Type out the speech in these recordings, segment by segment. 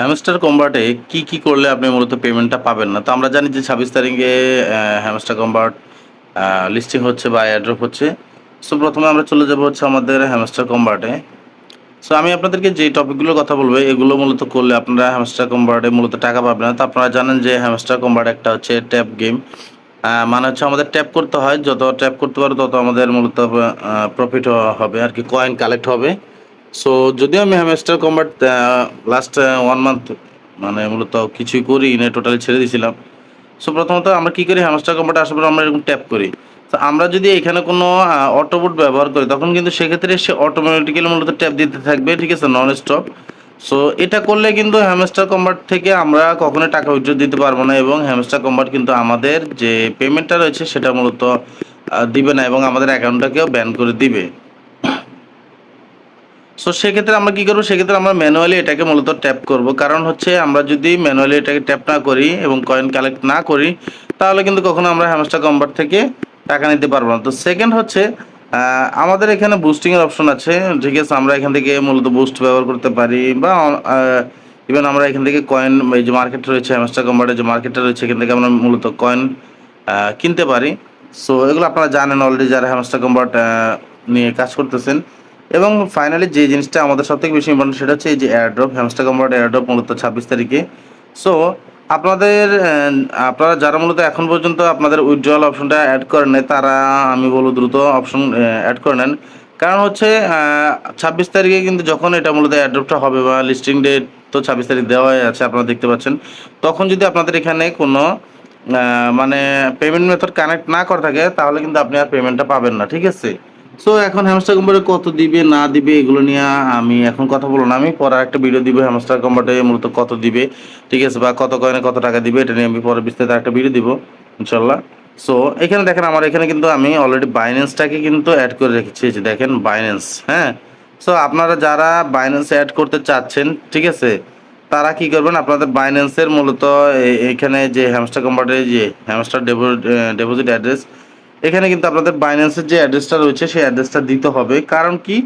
Hamster কম্বার্টে কি কি করলে আপনি মূলত পেমেন্টটা পাবেন না? তো আমরা জানি যে ছাব্বিশ তারিখে হ্যামস্টার কম্বার্ট লিস্টিং হচ্ছে বা অ্যাড্রপ হচ্ছে। সো প্রথমে আমরা চলে যাব হচ্ছে আমাদের হ্যামস্টার কম্বার্টে সো আমি আপনাদেরকে যে টপিকগুলোর কথা বলব, এগুলো মূলত করলে আপনারা হ্যামস্টার কম্বার্টে মূলত টাকা পাবেন না। তো আপনারা জানেন যে হ্যামস্টার কম্বার্ট একটা হচ্ছে ট্যাপ গেম মানে হচ্ছে আমাদের ট্যাপ করতে হয়, যত ট্যাপ করতে পারো তত আমাদের মূলত প্রফিট হবে, আর কি কয়েন কালেক্ট হবে। সো যদিও আমি Hamster Kombat last one month মানে মূলত কিছুই করি, না টোটালি ছেড়ে দিয়েছিলাম সো প্রথমত আমরা কী করি হ্যামস্টার কম্বার্ট আসার পর আমরা এরকম ট্যাপ করি। তো আমরা যদি এখানে কোনো অটোবোট ব্যবহার করি, তখন কিন্তু সেক্ষেত্রে সে অটোমেটিক্যালি মূলত ট্যাপ দিতে থাকবে, ঠিক আছে নন স্টপ সো এটা করলে কিন্তু হ্যামস্টার কম্বার্ট থেকে আমরা কখনোই টাকা উইথড্র দিতে পারব না এবং হ্যামস্টার কম্বার্ট কিন্তু আমাদের যে পেমেন্টটা রয়েছে, সেটা মূলত দিবে না এবং আমাদের অ্যাকাউন্টটাকেও ব্যান করে দিবে। সো সেক্ষেত্রে আমরা কী করব? সেক্ষেত্রে আমরা ম্যানুয়ালি এটাকে মূলত ট্যাপ করব। কারণ হচ্ছে আমরা যদি ম্যানুয়ালি এটাকে ট্যাপ না করি এবং কয়েন কালেক্ট না করি, তাহলে কিন্তু কখনো আমরা হ্যামস্টার কম্বার্ট থেকে টাকা নিতে পারব না। তো সেকেন্ড হচ্ছে আমাদের এখানে বুস্টিংয়ের অপশন আছে। ঠিক আছে, আমরা এখান থেকে মূলত বুস্ট ব্যবহার করতে পারি বা ইভেন আমরা এখান থেকে কয়েন এই যে মার্কেট রয়েছে হ্যামস্টার কম্বার্টের যে মার্কেটটা রয়েছে, এখান থেকে আমরা মূলত কয়েন কিনতে পারি। সো এগুলো আপনারা জানেন অলরেডি যারা হ্যামস্টার কম্বার্ট নিয়ে কাজ করতেছেন। এবং ফাইনালি যে জিনিসটা আমাদের সব থেকে বেশি ইম্পর্টেন্ট সেটা হচ্ছে এই যে এয়ারড্রপ হ্যামস্টার কম্বার্ট এয়ারড্রপ মূলত ছাব্বিশ তারিখে। সো আপনাদের আপনারা যারা মূলত এখন পর্যন্ত আপনাদের উইথড্রয়াল অপশনটা অ্যাড করেন তারা আমি বলব দ্রুত অপশন অ্যাড করে নেন। কারণ হচ্ছে ছাব্বিশ তারিখে কিন্তু যখন এটা মূলত অ্যাড্রপটা হবে বা লিস্টিং ডেট তো ছাব্বিশ তারিখ দেওয়াই আছে, আপনারা দেখতে পাচ্ছেন। তখন যদি আপনাদের এখানে কোনো মানে পেমেন্ট মেথড কানেক্ট না করা থাকে, তাহলে কিন্তু আপনি আর পেমেন্টটা পাবেন না, ঠিক আছে? সো এখন হ্যামস্টার কম্বার্টে কত দিবে, না দিবে, এগুলো নিয়ে আমি এখন কথা বলব না। আমি পরে একটা ভিডিও দিব হ্যামস্টার কম্বার্টে মূলত কত দিবে, ঠিক আছে? বা কত কয়েনে কত টাকা দিবে, এটা নিয়ে আমি পরে বিস্তারিত একটা ভিডিও দিব ইনশাল্লাহ সো এখানে দেখেন আমার, এখানে কিন্তু আমি অলরেডি বাইন্যান্সটাকে কিন্তু অ্যাড করে রেখেছি দেখেন বাইন্যান্স হ্যাঁ? সো আপনারা যারা বাইন্যান্স অ্যাড করতে চাচ্ছেন, ঠিক আছে? তারা কি করবেন, আপনাদের বাইন্যান্সের মূলত এখানে যে হ্যামস্টার কম্বার্টের যে হ্যামস্টার ডেপোজিট অ্যাড্রেস এখানে কিন্তু আপনাদের বাইন্যান্সের যে অ্যাড্রেসটা রয়েছে, সেই অ্যাড্রেসটা দিতে হবে। কারণ কি?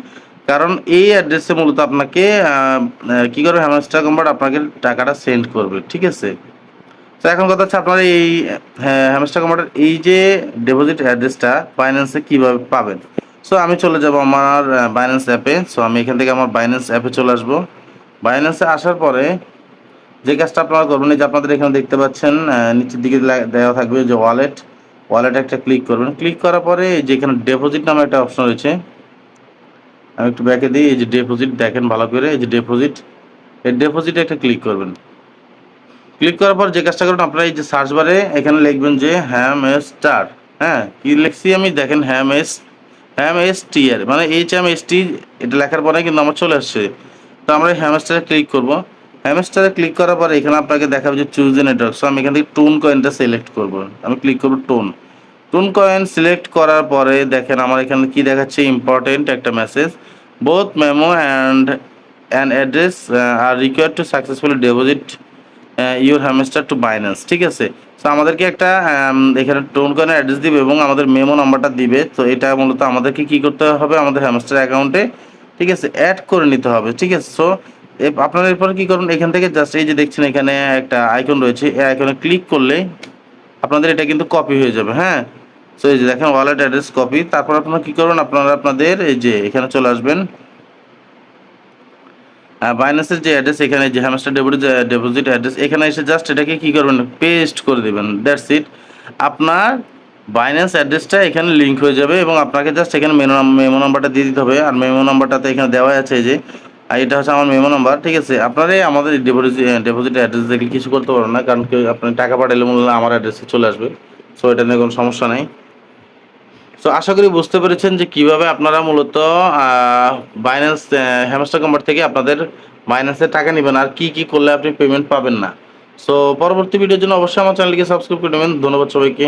কারণ এই অ্যাড্রেসে মূলত আপনাকে কি করবে? হ্যামস্টার কম্বার্ট আপনাকে টাকাটা সেন্ড করবে, ঠিক আছে? তো এখন কথা হচ্ছে আপনারা এই হ্যামস্টার কম্বার্টের এই যে ডিপোজিট অ্যাড্রেসটা বাইন্যান্সে কীভাবে পাবেন? সো আমি চলে যাব আমার বাইন্যান্স অ্যাপে সো আমি এখান থেকে আমার বাইন্যান্স অ্যাপে চলে আসব। বাইন্যান্সে আসার পরে যে কাজটা আপনারা করবেন, এই যে আপনাদের এখানে দেখতে পাচ্ছেন নিচের দিকে দেওয়া থাকবে যে ওয়ালেট ওয়ালেট একটা ক্লিক করবেন। ক্লিক করার পরে এই যে এখানে ডেপোজিট নামে একটা অপশন রয়েছে। আমি একটু ব্যাকে দিই, এই যে ডেপোজিট দেখেন ভালো করে, এই যে ডেপোজিট এই ডেপোজিটে একটা ক্লিক করবেন। ক্লিক করার পর যে কাজটা করবেন, আপনারা এই যে সার্চ বারে এখানে লিখবেন যে হ্যাম এস স্টার হ্যাঁ কি লিখছি আমি? দেখেন হ্যাম এস হ্যাম এস টি আর মানে এইচ এম এস টি এটা লেখার পরে কিন্তু আমার চলে আসছে। তো আমরা হ্যামস্টারে ক্লিক করব। হ্যামস্টারে ক্লিক করার পরে এখানে আপনাকে দেখাবে যে চুজ দ্য নেটওয়ার্ক সো আমি এখান থেকে টোন কয়েনটা সিলেক্ট করব। আমি ক্লিক করব টোন টোন কয়েন সিলেক্ট করার পরে দেখেন আমার এখানে কি দেখাচ্ছে? ইম্পর্টেন্ট একটা message both memo and and address are required to successfully deposit your Hamster to Binance ঠিক আছে? সো আমাদেরকে একটা এখানে টোন কয়েনের অ্যাড্রেস দিবে এবং আমাদের মেমো নাম্বারটা দিবে। তো এটা মূলত আমাদেরকে কি করতে হবে? আমাদের হ্যামস্টার অ্যাকাউন্টে ঠিক আছে অ্যাড করে নিতে হবে। ঠিক আছে? সো আপনারা এরপর কি করুন, এখান থেকে জাস্ট এই যে দেখছেন এখানে একটা আইকন রয়েছে, এই আইকনে ক্লিক করলে আপনাদের এটা কিন্তু কপি হয়ে যাবে হ্যাঁ? সো এই যে দেখেন ওয়ালেট অ্যাড্রেস কপি তারপর আপনারা কি করবেন আপনারা আপনাদের এই যে এখানে চলে আসবেন। বাইন্যান্সের যে অ্যাড্রেস এখানে, যে হ্যামস্টার ডেপোজিট ডিপোজিট অ্যাড্রেস এখানে এসে জাস্ট এটাকে কি করবেন পেস্ট করে দেবেন দ্যাটস ইট আপনার বাইন্যান্স অ্যাড্রেসটা এখানে লিঙ্ক হয়ে যাবে এবং আপনাকে জাস্ট এখানে মেমো মেমো নাম্বারটা দিয়ে দিতে হবে, আর মেমো নাম্বারটাতে এখানে দেওয়া আছে যে। আর এটা হচ্ছে আমার মেমো নাম্বার, ঠিক আছে? আপনারাই আমাদের ডিপোজিট ডিপোজিট অ্যাড্রেস দেখলে কিছু করতে পারবেন না, কারণ কেউ আপনি টাকা পাঠালে মূল্য আমার অ্যাড্রেসে চলে আসবে। সো এটা নিয়ে কোনো সমস্যা নেই। সো আশা করি বুঝতে পেরেছেন যে কীভাবে আপনারা মূলত বাইন্যান্স হ্যামস্টার কম্পার থেকে আপনাদের বাইন্যান্সের টাকা নেবেন আর কি কি করলে আপনি পেমেন্ট পাবেন না। সো পরবর্তী ভিডিওর জন্য অবশ্যই আমার চ্যানেলকে সাবস্ক্রাইব করে নেবেন। ধন্যবাদ সবাইকে।